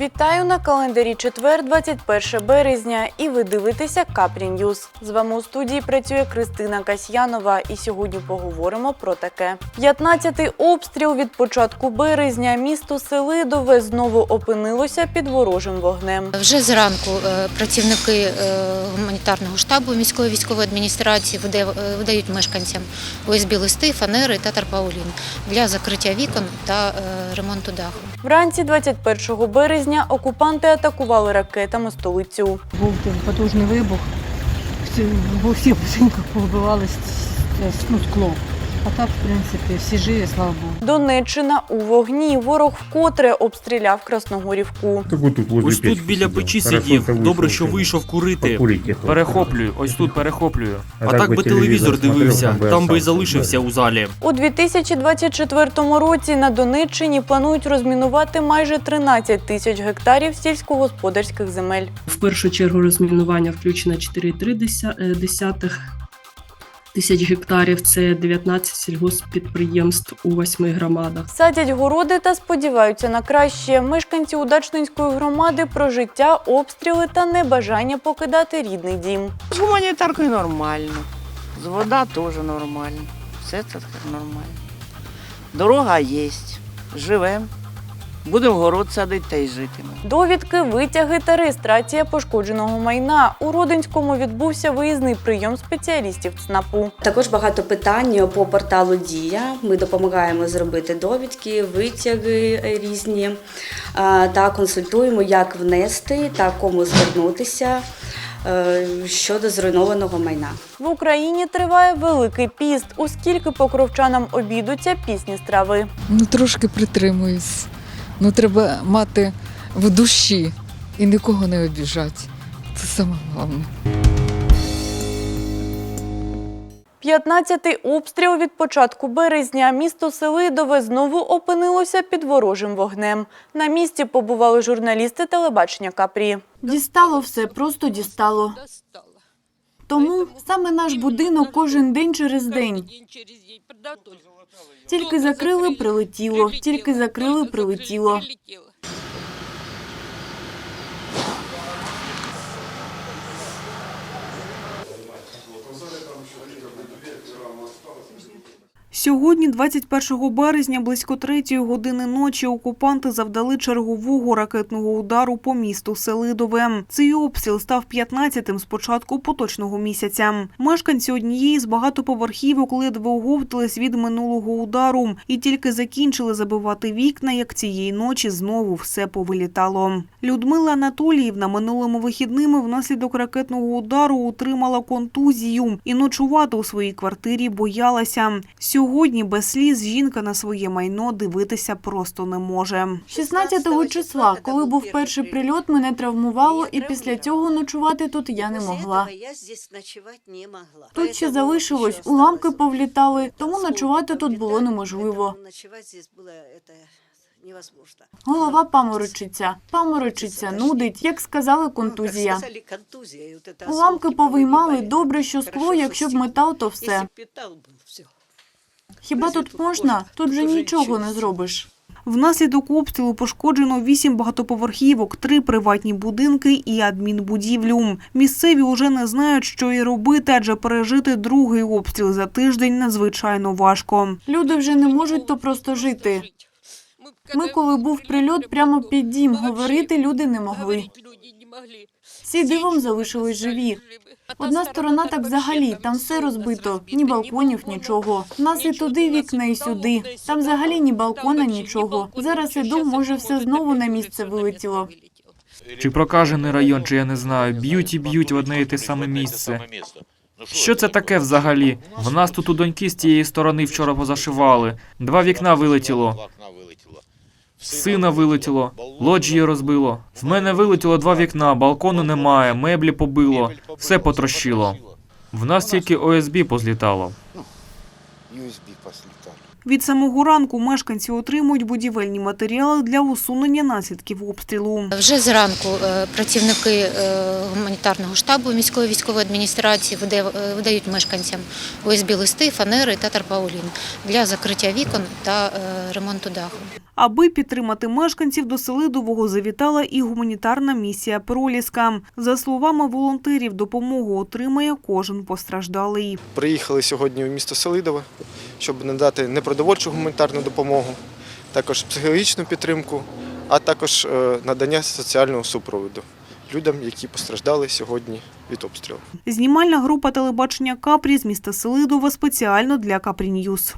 Вітаю на календарі четвер, 21 березня, і ви дивитеся Капрі Ньюз. З вами у студії працює Кристина Касьянова, і сьогодні поговоримо про таке: 15-й обстріл від початку березня. Місто Селидове знову опинилося під ворожим вогнем. Вже зранку е, працівники е, гуманітарного штабу міської військової адміністрації е, видають мешканцям ОСБ листи, фанери та тарпаулін для закриття вікон та ремонту даху. Вранці 21 березня окупанти атакували ракетами столицю. Був потужний вибух, всі, в всіх будинках повибивалось ну, скло. А так, в принципі, всі живі, слава Богу. Донеччина у вогні. Ворог вкотре обстріляв Красногорівку. Так тут возле Ось тут біля печі сидів. Добре, що вийшов курити. Перехоплюю, ось тут перехоплюю. А так би телевізор дивився, там би і залишився у залі. У 2024 році на Донеччині планують розмінувати майже 13 тисяч гектарів сільськогосподарських земель. В першу чергу розмінування включено 4,3 тисяч гектарів. Це 19 сільгосппідприємств у восьми громадах. Садять городи та сподіваються на краще. Мешканці Удачненської громади про життя, обстріли та небажання покидати рідний дім. З гуманітаркою нормально. З вода теж нормально. Все це нормально. Дорога є. Живемо. Будемо город садити та й житимемо. Довідки, витяги та реєстрація пошкодженого майна. У Родинському відбувся виїзний прийом спеціалістів ЦНАПу. Також багато питань по порталу Дія. Ми допомагаємо зробити довідки, витяги різні та консультуємо, як внести та кому звернутися е, щодо зруйнованого майна. В Україні триває великий піст, оскільки покровчанам обідуться пісні страви. Ну, трошки притримуюсь. Ну, треба мати в душі і нікого не обіжати. Це саме головне. 15-й обстріл від початку березня. Місто Селидове знову опинилося під ворожим вогнем. На місці побували журналісти телебачення Капрі. Дістало все, просто дістало. Тому саме наш будинок кожен день через день. Тільки закрили, прилетіло. Тільки закрили, прилетіло. Сьогодні, 21 березня, близько третьої години ночі, окупанти завдали чергового ракетного удару по місту Селидове. Цей обстріл став 15-тим з початку поточного місяця. Мешканці однієї з багатоповерхівок ледве оговтались від минулого удару і тільки закінчили забивати вікна, як цієї ночі знову все повилітало. Людмила Анатоліївна минулими вихідними внаслідок ракетного удару отримала контузію і ночувати у своїй квартирі боялася. Сьогодні без сліз жінка на своє майно дивитися просто не може. 16 числа, коли був перший прильот, мене травмувало, і після цього ночувати тут я не могла. Тут ще залишилось, уламки повлітали, тому ночувати тут було неможливо. Голова паморочиться, паморочиться, нудить, як сказали, контузія. Уламки повиймали, добре, що скло, якщо б метал, то все. Хіба тут можна? Тут же нічого не зробиш. Внаслідок обстрілу пошкоджено вісім багатоповерхівок, три приватні будинки і адмінбудівлю. Місцеві уже не знають, що і робити, адже пережити другий обстріл за тиждень надзвичайно важко. Люди вже не можуть то просто жити. Ми, коли був прильот, прямо під дім, говорити люди не могли. Всі дивом залишились живі. Одна сторона так взагалі, там все розбито, ні балконів, нічого. У Нас і туди вікна, і сюди. Там взагалі ні балкона, нічого. Зараз іду, може, все знову на місце вилетіло. Чи прокажений район, чи я не знаю, б'ють і б'ють в одне і те саме місце. Що це таке взагалі? В нас тут у доньки з тієї сторони вчора позашивали. Два вікна вилетіло. Сина вилетіло, лоджії розбило. В мене вилетіло два вікна, балкону немає, меблі побило, все потрощило. В нас тільки ОСБ позлітало. Від самого ранку мешканці отримують будівельні матеріали для усунення наслідків обстрілу. Вже зранку е, працівники е, гуманітарного штабу міської військової адміністрації е, видають мешканцям ОСБ листи, фанери та тарпаулін для закриття вікон та ремонту даху. Аби підтримати мешканців, до Селидового завітала і гуманітарна місія «Проліска». За словами волонтерів, допомогу отримає кожен постраждалий. Приїхали сьогодні в місто Селидове, щоб надати непродовольчу гуманітарну допомогу, також психологічну підтримку, а також е, надання соціального супроводу людям, які постраждали сьогодні від обстрілу. Знімальна група телебачення «Капрі» з міста Селидове спеціально для «Капрі Ньюз».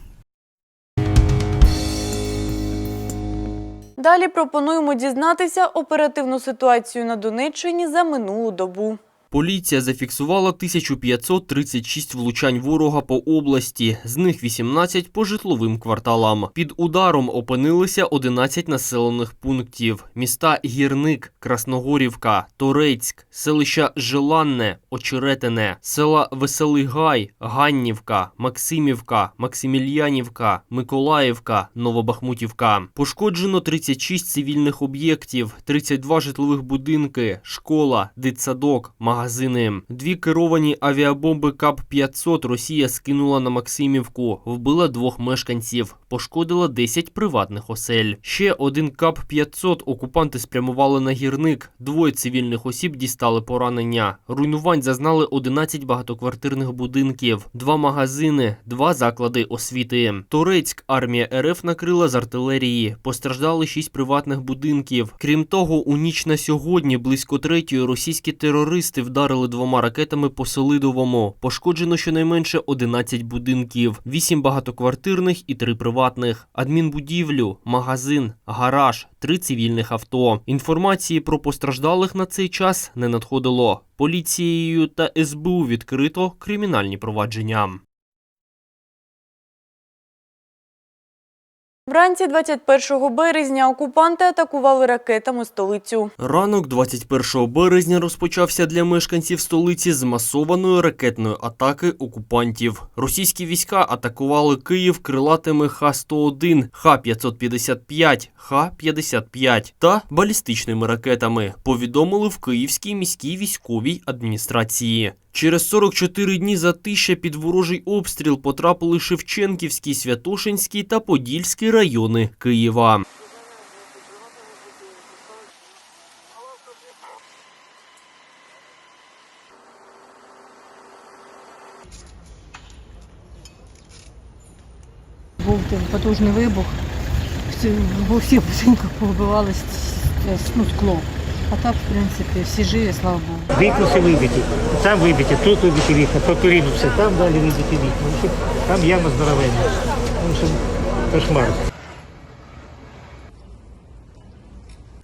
Далі пропонуємо дізнатися оперативну ситуацію на Донеччині за минулу добу. Поліція зафіксувала 1536 влучань ворога по області, з них 18 по житловим кварталам. Під ударом опинилися 11 населених пунктів: міста Гірник, Красногорівка, Торецьк, селища Желанне, Очеретине, села Веселий Гай, Ганнівка, Максимівка, Максимільянівка, Миколаївка, Новобахмутівка. Пошкоджено 36 цивільних об'єктів, 32 житлових будинки, школа, дитсадок, магазини. Дві керовані авіабомби КАП-500 Росія скинула на Максимівку, вбила двох мешканців, пошкодила 10 приватних осель. Ще один КАП-500 окупанти спрямували на гірник. Двоє цивільних осіб дістали поранення. Руйнувань зазнали 11 багатоквартирних будинків, два магазини, два заклади освіти. Торецьк армія РФ накрила з артилерії. Постраждали 6 приватних будинків. Крім того, у ніч на сьогодні близько третьої російські терористи вдарили двома ракетами по Селидовому. Пошкоджено щонайменше 11 будинків, 8 багатоквартирних і 3 приватних, адмінбудівлю, магазин, гараж, 3 цивільних авто. Інформації про постраждалих на цей час не надходило. Поліцією та СБУ відкрито кримінальні провадження. Вранці 21 березня окупанти атакували ракетами столицю. Ранок 21 березня розпочався для мешканців столиці з масованої ракетної атаки окупантів. Російські війська атакували Київ крилатими Х-101, Х-555, Х-55 та балістичними ракетами, повідомили в Київській міській військовій адміністрації. Через 44 дні затища під ворожий обстріл потрапили Шевченківський, Святошинський та Подільський райони Києва. Був потужний вибух, всі, в усіх будинках повибивалось ну. А так, в принципі, всі живі, слава Богу. Вікна все вибиті. Там вибиті, тут вибиті вікна, по периметру все, там далі вибиті вікна. Там яма здоровенна. Ну, Кошмар.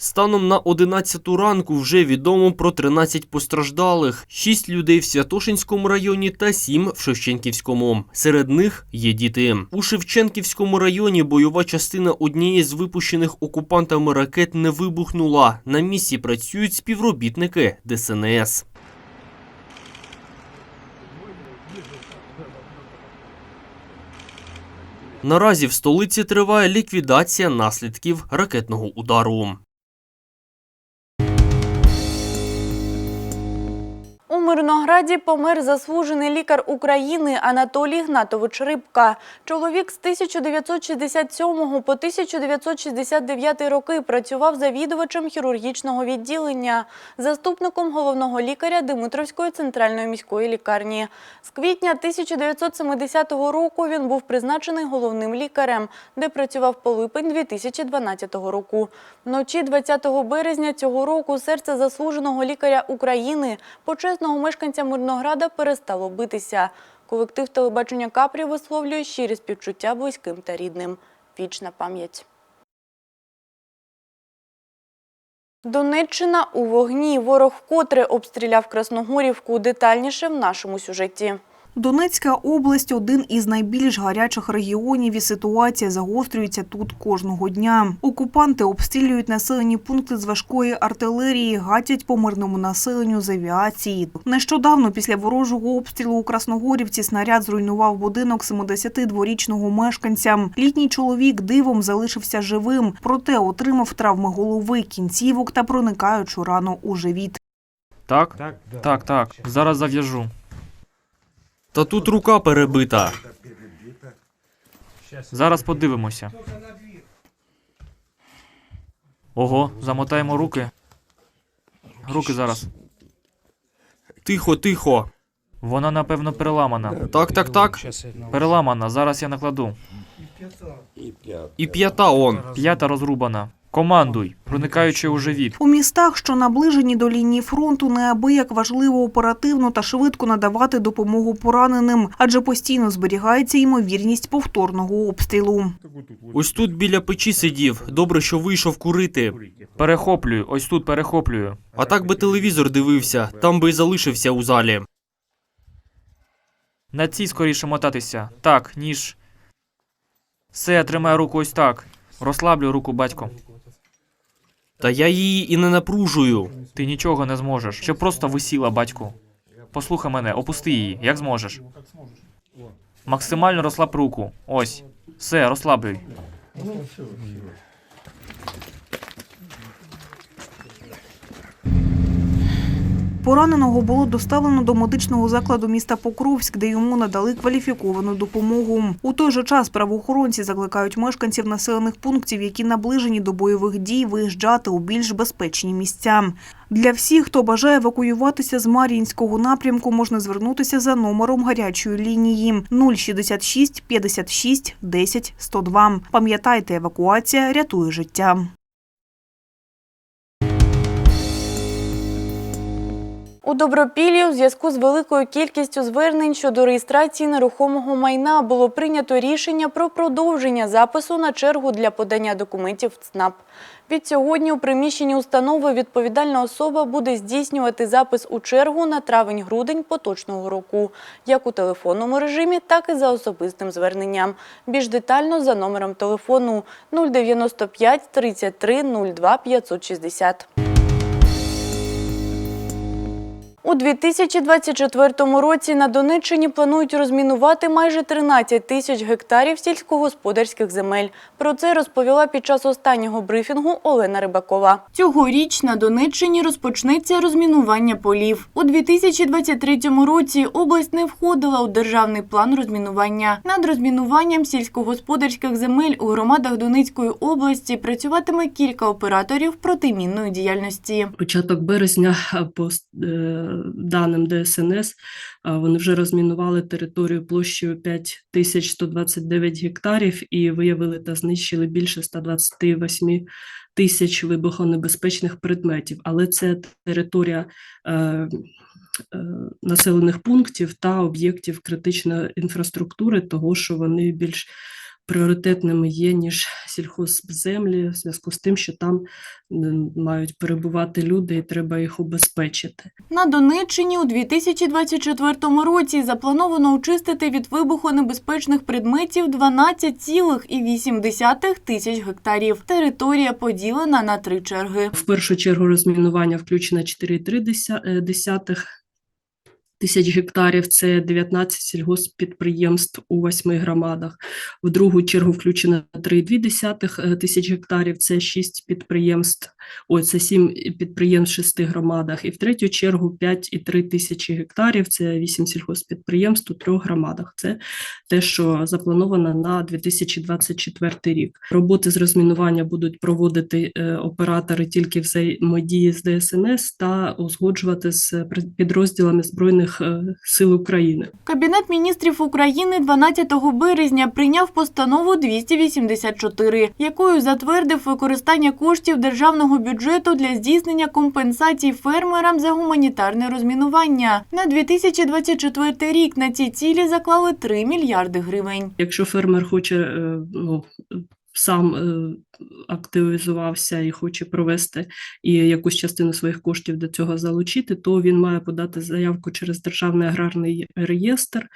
Станом на 11 ранку вже відомо про 13 постраждалих, 6 людей в Святошинському районі та 7 в Шевченківському. Серед них є діти. У Шевченківському районі бойова частина однієї з випущених окупантами ракет не вибухнула. На місці працюють співробітники ДСНС. Наразі в столиці триває ліквідація наслідків ракетного удару. Мирнограді помер заслужений лікар України Анатолій Гнатович Рибка. Чоловік з 1967 по 1969 роки працював завідувачем хірургічного відділення, заступником головного лікаря Димитровської центральної міської лікарні. З квітня 1970 року він був призначений головним лікарем, де працював по липень 2012 року. Вночі 20 березня цього року серце заслуженого лікаря України, почесного мешканця Мирнограда, перестало битися. Колектив телебачення Капрі висловлює щирі співчуття близьким та рідним. Вічна пам'ять. Донеччина у вогні. Ворог вкотре обстріляв Красногорівку. Детальніше в нашому сюжеті. Донецька область один із найбільш гарячих регіонів, і ситуація загострюється тут кожного дня. Окупанти обстрілюють населені пункти з важкої артилерії, гатять по мирному населенню з авіації. Нещодавно після ворожого обстрілу у Красногорівці снаряд зруйнував будинок 72-річного мешканця. Літній чоловік дивом залишився живим, проте отримав травми голови, кінцівок та проникаючу рану у живіт. Так? Так, так. Зараз зав'яжу. Та тут рука перебита. Зараз подивимося. Ого, замотаємо руки. Руки зараз. Тихо, тихо. Вона, напевно, переламана. Так, так, так. Переламана, зараз я накладу. І п'ята он. П'ята розрубана. Командуй, проникаючи у живіт. У містах, що наближені до лінії фронту, неабияк важливо оперативно та швидко надавати допомогу пораненим, адже постійно зберігається ймовірність повторного обстрілу. Ось тут біля печі сидів. Добре, що вийшов курити. Перехоплюю, ось тут перехоплюю. А так би телевізор дивився, там би й залишився у залі. На цій скоріше мотатися. Так, ніж. Все, тримай руку ось так. Розслаблю руку, батько. Та я її і не напружую. Ти нічого не зможеш, щоб просто висіла, батьку. Послухай мене, опусти її, як зможеш. Максимально розслаб руку. Ось. Все, розслаблюй. Пораненого було доставлено до медичного закладу міста Покровськ, де йому надали кваліфіковану допомогу. У той же час правоохоронці закликають мешканців населених пунктів, які наближені до бойових дій, виїжджати у більш безпечні місця. Для всіх, хто бажає евакуюватися з Мар'їнського напрямку, можна звернутися за номером гарячої лінії 066 56 10 102. Пам'ятайте, евакуація рятує життя. У Добропіллі у зв'язку з великою кількістю звернень щодо реєстрації нерухомого майна було прийнято рішення про продовження запису на чергу для подання документів в ЦНАП. Від сьогодні у приміщенні установи відповідальна особа буде здійснювати запис у чергу на травень-грудень поточного року, як у телефонному режимі, так і за особистим зверненням. Більш детально за номером телефону 095 33 02 560. У 2024 році на Донеччині планують розмінувати майже 13 тисяч гектарів сільськогосподарських земель. Про це розповіла під час останнього брифінгу Олена Рибакова. Цьогоріч на Донеччині розпочнеться розмінування полів. У 2023 році область не входила у державний план розмінування. Над розмінуванням сільськогосподарських земель у громадах Донецької області працюватиме кілька операторів протимінної діяльності. Початок березня по даним ДСНС вони вже розмінували територію площею 5129 гектарів і виявили та знищили більше 128 тисяч вибухонебезпечних предметів. Але це територія е, е, населених пунктів та об'єктів критичної інфраструктури, того що вони більш пріоритетними є, ніж сільхозземлі, в зв'язку з тим, що там мають перебувати люди і треба їх убезпечити. На Донеччині у 2024 році заплановано очистити від вибухонебезпечних предметів 12,8 тисяч гектарів. Територія поділена на три черги. В першу чергу розмінування включено 4,3 тисяч гектарів, це 19 сільгосппідприємств у восьми громадах. В другу чергу включено 3,2 тисяч гектарів, це 6 підприємств, ой, це 7 підприємств в шести громадах. І в третю чергу 5,3 тисячі гектарів, це 8 сільгосппідприємств у трьох громадах. Це те, що заплановано на 2024 рік. Роботи з розмінування будуть проводити е, оператори тільки взаємодії з ДСНС та узгоджувати з підрозділами збройних е, сил України. Кабінет міністрів України 12 березня прийняв постанову 284, якою затвердив використання коштів державного бюджету для здійснення компенсацій фермерам за гуманітарне розмінування. На 2024 рік на ці цілі заклали 3 мільярди гривень. Якщо фермер хоче е, ну, сам е, активізувався і хоче провести і якусь частину своїх коштів до цього залучити, то він має подати заявку через Державний аграрний реєстр.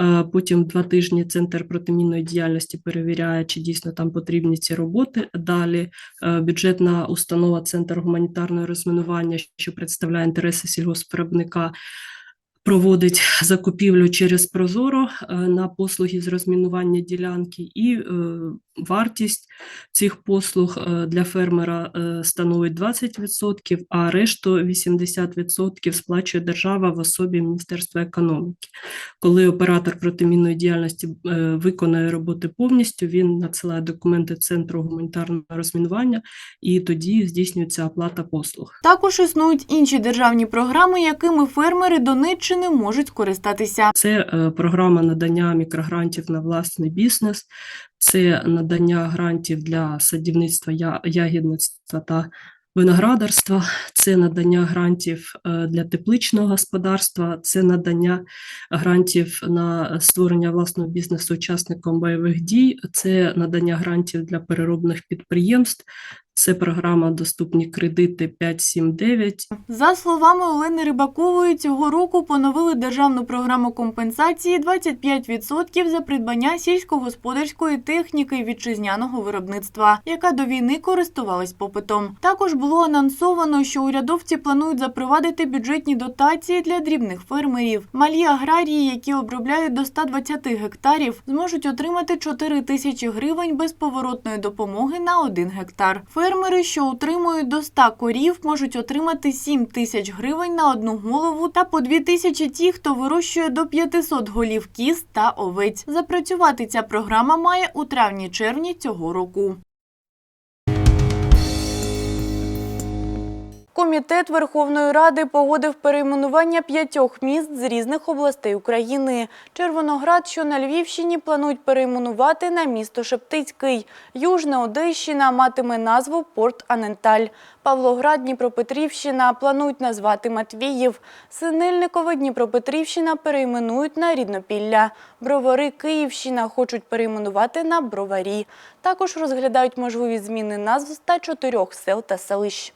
Е, Потім два тижні Центр протимінної діяльності перевіряє, чи дійсно там потрібні ці роботи. Далі е, бюджетна установа Центр гуманітарного розмінування, що представляє інтереси сільгоспвиробника, проводить закупівлю через Прозоро е, на послуги з розмінування ділянки, і е, вартість цих послуг е, для фермера становить 20%, а решту 80% сплачує держава в особі Міністерства економіки. Коли оператор протимінної діяльності виконує роботи повністю, він надсилає документи Центру гуманітарного розмінування, і тоді здійснюється оплата послуг. Також існують інші державні програми, якими фермери Донеччини можуть користатися. Це е, програма надання мікрогрантів на власний бізнес, це надання грантів для садівництва, ягідництва та виноградарства, це надання грантів е, для тепличного господарства, це надання грантів на створення власного бізнесу учасникам бойових дій, це надання грантів для переробних підприємств, це програма Доступні кредити 579. За словами Олени Рибакової, цього року поновили державну програму компенсації 25% за придбання сільськогосподарської техніки вітчизняного виробництва, яка до війни користувалась попитом. Також було анонсовано, що урядовці планують запровадити бюджетні дотації для дрібних фермерів. Малі аграрії, які обробляють до 120 гектарів, зможуть отримати 4 тисячі гривень безповоротної допомоги на 1 гектар. Фермери, що утримують до 100 корів, можуть отримати 7 тисяч гривень на одну голову та по 2 тисячі ті, хто вирощує до 500 голів кіз та овець. Запрацювати ця програма має у травні-червні цього року. Комітет Верховної Ради погодив перейменування п'ятьох міст з різних областей України. Червоноград, що на Львівщині, планують перейменувати на місто Шептицький. Южна Одещина матиме назву Порт Аненталь. Павлоград, Дніпропетрівщина планують назвати Матвіїв. Синельникове, Дніпропетрівщина перейменують на Ріднопілля. Бровари, Київщина хочуть перейменувати на Броварі. Також розглядають можливість зміни назв та чотирьох сел та селищ.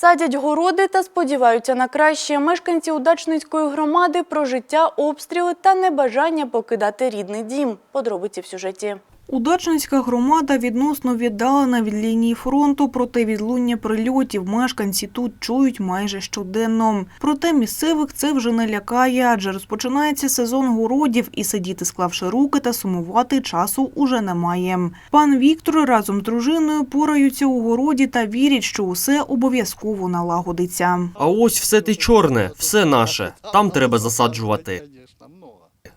Садять городи та сподіваються на краще. Мешканці Удачницької громади про життя, обстріли та небажання покидати рідний дім. Подробиці в сюжеті. Удачницька громада відносно віддалена від лінії фронту, проте відлуння прильотів мешканці тут чують майже щоденно. Проте місцевих це вже не лякає, адже розпочинається сезон городів і сидіти, склавши руки та сумувати часу уже немає. Пан Віктор разом з дружиною пораються у городі та вірять, що усе обов'язково налагодиться. А ось все те чорне, все наше. Там треба засаджувати.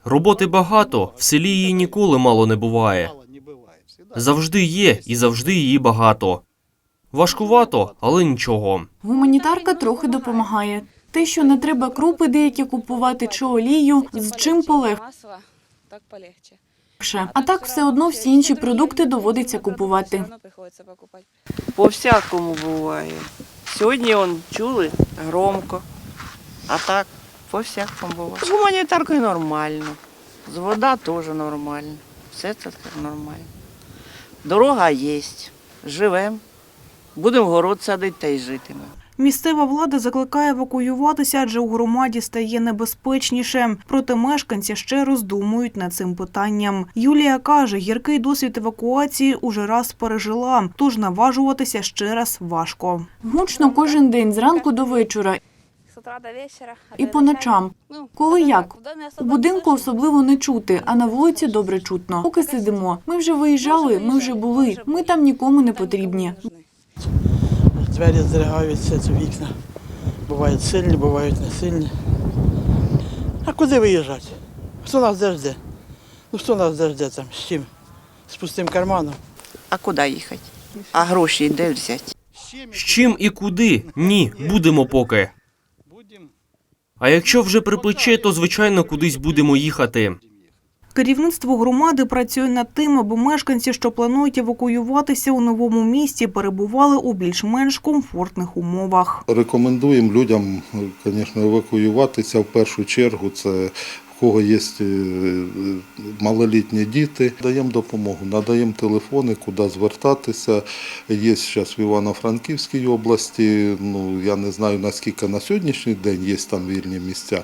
Роботи багато, в селі її ніколи мало не буває. Завжди є і завжди її багато. Важкувато, але нічого. Гуманітарка трохи допомагає. Те, що не треба крупи деякі купувати чи олію, з чим полегше. А так все одно всі інші продукти доводиться купувати. По всякому буває. Сьогодні он чули громко, а так по всякому буває. З гуманітаркою нормально. З вода теж нормально. Все це нормально. Дорога є. Живемо. Будемо город садити та й житимемо. Місцева влада закликає евакуюватися, адже у громаді стає небезпечніше. Проте мешканці ще роздумують над цим питанням. Юлія каже, гіркий досвід евакуації уже раз пережила, тож наважуватися ще раз важко. Гучно кожен день зранку до вечора і по ночам. Коли як? У будинку особливо не чути, а на вулиці добре чутно. Поки сидимо. Ми вже виїжджали, ми вже були. Ми там нікому не потрібні. Двері здригаються, ці вікна. Бувають сильні, бувають не сильні. А куди виїжджати? Хто нас дежде? Ну хто нас дежде там? З чим? З пустим карманом. А куди їхати? А гроші де взяти? З чим і куди? Ні, будемо поки. А якщо вже припече, то звичайно кудись будемо їхати. Керівництво громади працює над тим, аби мешканці, що планують евакуюватися у новому місті, перебували у більш-менш комфортних умовах. Рекомендуємо людям, звісно, евакуюватися в першу чергу. Це кого є е, малолітні діти. Даємо допомогу, надаємо телефони, куди звертатися. Є зараз в Івано-Франківській області. Ну я не знаю наскільки на сьогоднішній день є там вільні місця,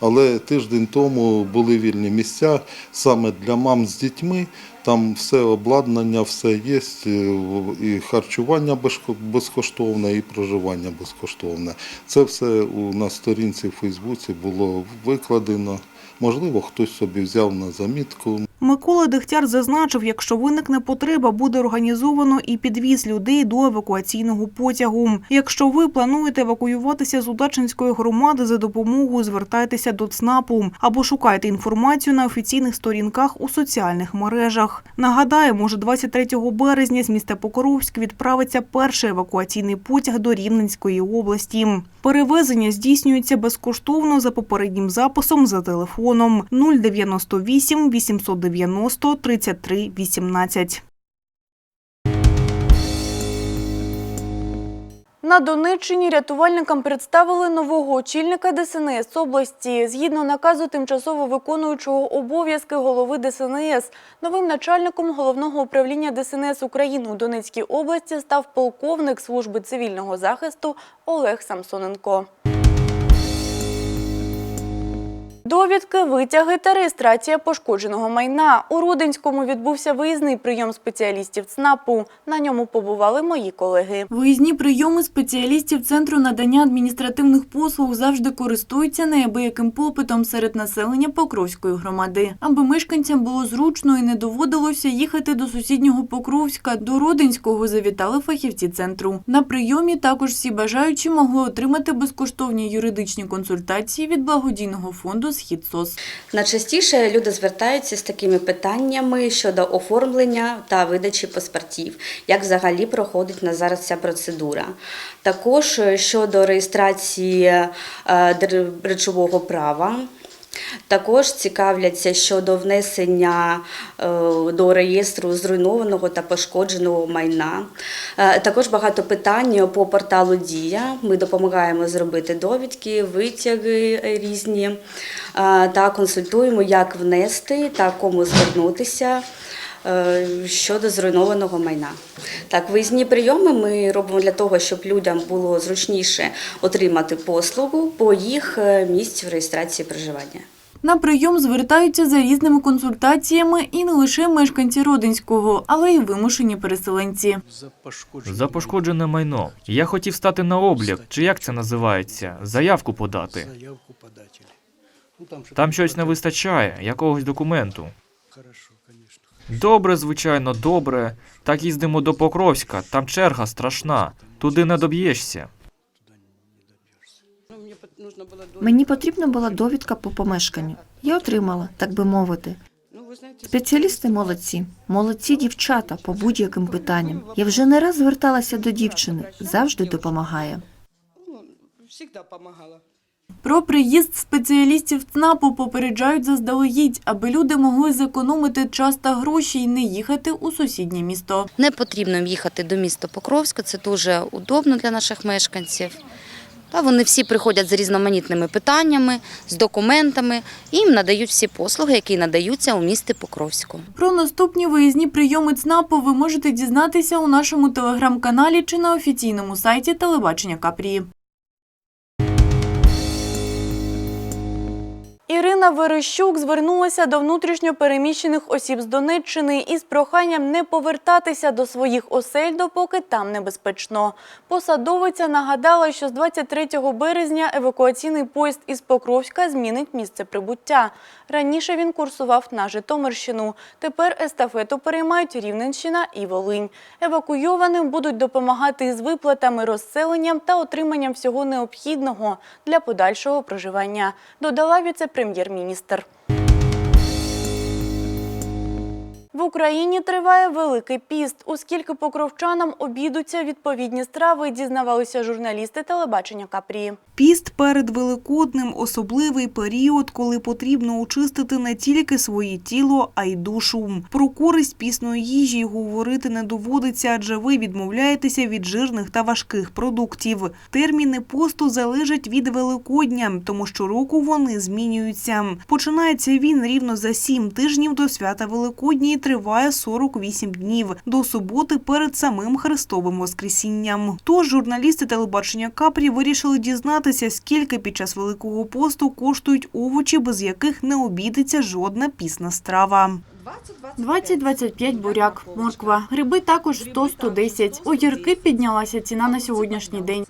але тиждень тому були вільні місця саме для мам з дітьми. Там все обладнання, все є, і харчування безкоштовне, і проживання безкоштовне. Це все у на сторінці в Фейсбуці було викладено. Можливо, хтось собі взяв на замітку. Микола Дегтяр зазначив, якщо виникне потреба, буде організовано і підвіз людей до евакуаційного потягу. Якщо ви плануєте евакуюватися з Удачинської громади за допомогою, звертайтеся до ЦНАПу або шукайте інформацію на офіційних сторінках у соціальних мережах. Нагадаємо, уже 23 березня з міста Покровськ відправиться перший евакуаційний потяг до Рівненської області. Перевезення здійснюється безкоштовно за попереднім записом за телефоном 098 890 33 18. На Донеччині рятувальникам представили нового очільника ДСНС області. Згідно наказу тимчасово виконуючого обов'язки голови ДСНС, новим начальником головного управління ДСНС України у Донецькій області став полковник служби цивільного захисту Олег Самсоненко. Довідки, витяги та реєстрація пошкодженого майна. У Рудинському відбувся виїзний прийом спеціалістів ЦНАПу. На ньому побували мої колеги. Виїзні прийоми спеціалістів Центру надання адміністративних послуг завжди користуються неабияким попитом серед населення Покровської громади. Аби мешканцям було зручно і не доводилося їхати до сусіднього Покровська, до Родинського завітали фахівці центру. На прийомі також всі бажаючі могли отримати безкоштовні юридичні консультації від благодійного фонду «Схід СОС». Найчастіше люди звертаються з такими питаннями щодо оформлення та видачі паспортів, як взагалі проходить на зараз ця процедура. Також щодо реєстрації е, речового права. Також цікавляться щодо внесення е, до реєстру зруйнованого та пошкодженого майна. Е, Також багато питань по порталу Дія. Ми допомагаємо зробити довідки, витяги різні е, та консультуємо, як внести та кому звернутися. Е, Щодо зруйнованого майна, так виїзні прийоми ми робимо для того, щоб людям було зручніше отримати послугу по їх е, місцю реєстрації проживання. На прийом звертаються за різними консультаціями і не лише мешканці Родинського, але й вимушені переселенці. За пошкоджене майно. Я хотів стати на облік, чи як це називається? Заявку подати. Там щось не вистачає, якогось документу. Добре, звичайно, добре. Так їздимо до Покровська, там черга страшна. Туди не доб'єшся. Мені потрібна була довідка по помешканню. Я отримала, так би мовити. Спеціалісти молодці, молодці дівчата по будь-яким питанням. Я вже не раз зверталася до дівчини, завжди допомагає. Про приїзд спеціалістів ЦНАПу попереджають заздалегідь, аби люди могли зекономити час та гроші і не їхати у сусіднє місто. Не потрібно їхати до міста Покровська, це дуже удобно для наших мешканців. Та вони всі приходять з різноманітними питаннями, з документами, і їм надають всі послуги, які надаються у місті Покровську. Про наступні виїзні прийоми ЦНАПу ви можете дізнатися у нашому телеграм-каналі чи на офіційному сайті телебачення Капрі. Ірина Верещук звернулася до внутрішньо переміщених осіб з Донеччини із проханням не повертатися до своїх осель, допоки там небезпечно. Посадовиця нагадала, що з 23 березня евакуаційний поїзд із Покровська змінить місце прибуття. Раніше він курсував на Житомирщину. Тепер естафету переймають Рівненщина і Волинь. Евакуйованим будуть допомагати із виплатами, розселенням та отриманням всього необхідного для подальшого проживання, додала віце-прем'єр-міністр. В Україні триває Великий піст. Оскільки покровчанам обідуться відповідні страви, дізнавалися журналісти телебачення Капрі. Піст перед Великоднем – особливий період, коли потрібно очистити не тільки своє тіло, а й душу. Про користь пісної їжі говорити не доводиться, адже ви відмовляєтеся від жирних та важких продуктів. Терміни посту залежать від Великодня, тому щороку вони змінюються. Починається він рівно за сім тижнів до свята Великодня і триває 48 днів, до суботи перед самим Христовим Воскресінням. Тож журналісти телебачення Капрі вирішили дізнатися, скільки під час Великого посту коштують овочі, без яких не обійдеться жодна пісна страва. 20-25 буряк, морква. Гриби також 100-110. Огірки піднялася ціна на сьогоднішній день.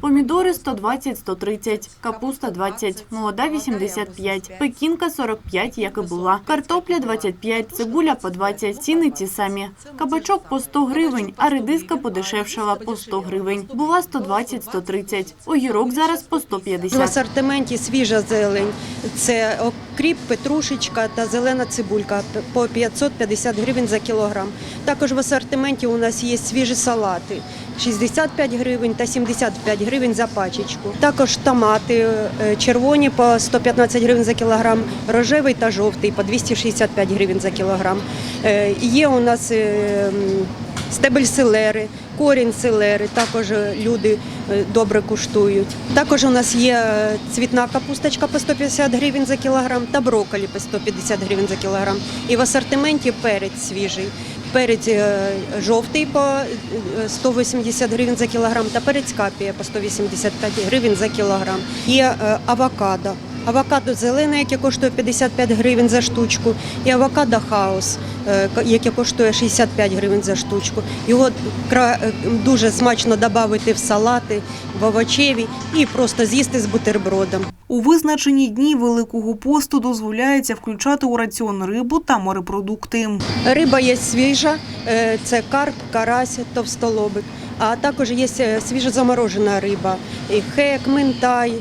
Помідори 120-130, капуста 20, молода 85, пекінка 45, як і була. Картопля 25, цибуля по 20, ціни ті самі. Кабачок по 100 гривень, а редиска подешевшала по 100 гривень. Була 120-130. Огірок зараз по В 150. асортименті свіжа зелень. Це окріп, петрушечка та зелена цибулька по 550 гривень за кілограм. Також в асортименті у нас є свіжі салати 65 гривень та 75 гривень за пачечку. Також томати е, червоні по 115 гривень за кілограм, рожевий та жовтий по 265 гривень за кілограм. Е, Є у нас е, стебель селери, корінь селери, також е, люди е, добре куштують. Також у нас є е, цвітна капусточка по 150 гривень за кілограм та брокколі по 150 гривень за кілограм. І в асортименті перець свіжий. Перець жовтий по е, 180 гривень за кілограм та перець капія по 185 гривень за кілограм. Є авокадо. Авокадо зелене, яке коштує 55 гривень за штучку, і авокадо хаус, е, яке коштує 65 гривень за штучку. Його е, дуже смачно додати в салати, в овочеві і просто з'їсти з бутербродом. У визначені дні Великого посту дозволяється включати у раціон рибу та морепродукти. Риба є свіжа, е, це карп, карась, товстолобик. А також є е, свіжозаморожена риба, хек, минтай,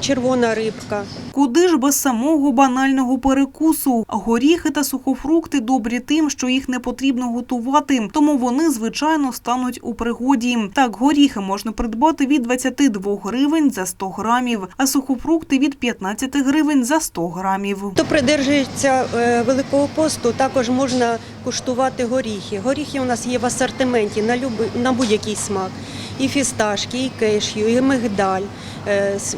червона рибка. Куди ж без самого банального перекусу? Горіхи та сухофрукти добрі тим, що їх не потрібно готувати, тому вони, звичайно, стануть у пригоді. Так, горіхи можна придбати від 22 гривень за 100 грамів, а сухофрукти від 15 гривень за 100 грамів. Хто придержується е, Великого посту, також можна куштувати горіхи. Горіхи у нас є в асортименті на, будь-який смак. І фісташки, і кешю, і мигдаль, е,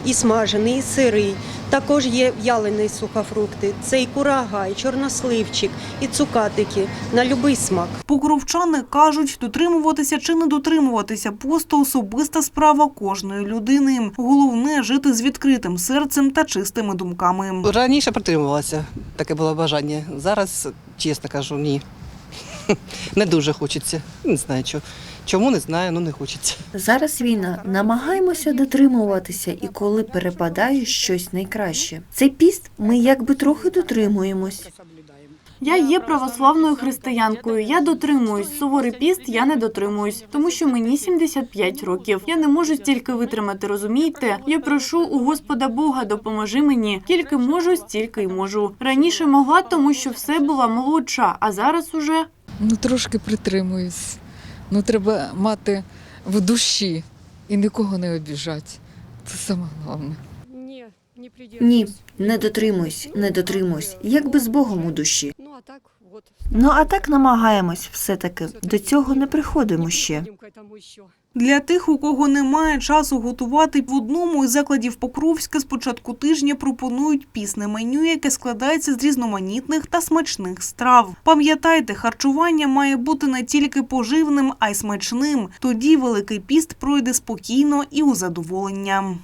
і смажений, і сирий. Також є в'ялені сухофрукти. Це і курага, і чорносливчик, і цукатики на будь-який смак. Покровчани кажуть, дотримуватися чи не дотримуватися посту – особиста справа кожної людини. Головне – жити з відкритим серцем та чистими думками. Раніше притримувалася, таке було бажання. Зараз, чесно кажу, ні. Не дуже хочеться. Не знаю чого. Чому не знаю, ну не хочеться. Зараз війна. Намагаємося дотримуватися, і коли перепадає щось найкраще. Цей піст ми якби трохи дотримуємось. Я є православною християнкою. Я дотримуюсь. Суворий піст я не дотримуюсь, тому що мені 75 років. Я не можу стільки витримати, розумієте? Я прошу у Господа Бога, допоможи мені. Скільки можу, стільки й можу. Раніше могла, тому що все була молодша, а зараз уже Ну, трошки притримуюсь. Ну, треба мати в душі і нікого не обіжати. Це саме головне. Ні, не дотримуюсь, не дотримуюсь, якби з Богом у душі. Ну а так намагаємось все-таки. До цього не приходимо ще. Для тих, у кого немає часу готувати, в одному із закладів Покровська з початку тижня пропонують пісне меню, яке складається з різноманітних та смачних страв. Пам'ятайте, харчування має бути не тільки поживним, а й смачним. Тоді Великий піст пройде спокійно і у задоволення.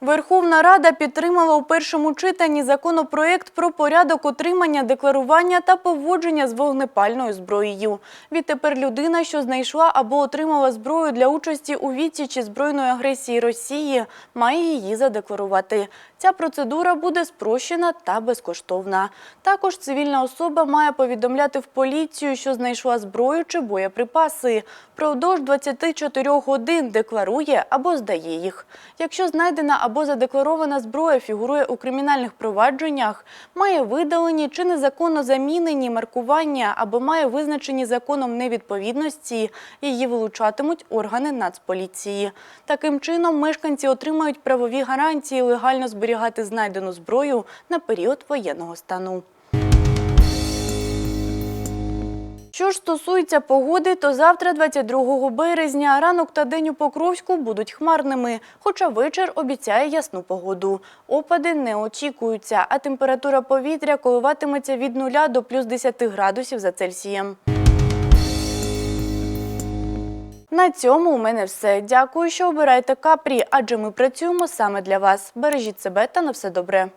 Верховна Рада підтримала у першому читанні законопроект про порядок отримання, декларування та поводження з вогнепальною зброєю. Відтепер людина, що знайшла або отримала зброю для участі у відсічі збройної агресії Росії, має її задекларувати. Ця процедура буде спрощена та безкоштовна. Також цивільна особа має повідомляти в поліцію, що знайшла зброю чи боєприпаси. Впродовж 24 годин декларує або здає їх. Якщо знайдена або задекларована зброя фігурує у кримінальних провадженнях, має видалені чи незаконно замінені маркування або має визначені законом невідповідності, її вилучатимуть органи Нацполіції. Таким чином, мешканці отримають правові гарантії легально зберігати знайдену зброю на період воєнного стану. Що ж стосується погоди, то завтра, 22 березня, ранок та день у Покровську будуть хмарними, хоча вечір обіцяє ясну погоду. Опади не очікуються, а температура повітря коливатиметься від 0 до плюс 10 градусів за Цельсієм. На цьому у мене все. Дякую, що обираєте капрі, адже ми працюємо саме для вас. Бережіть себе та на все добре.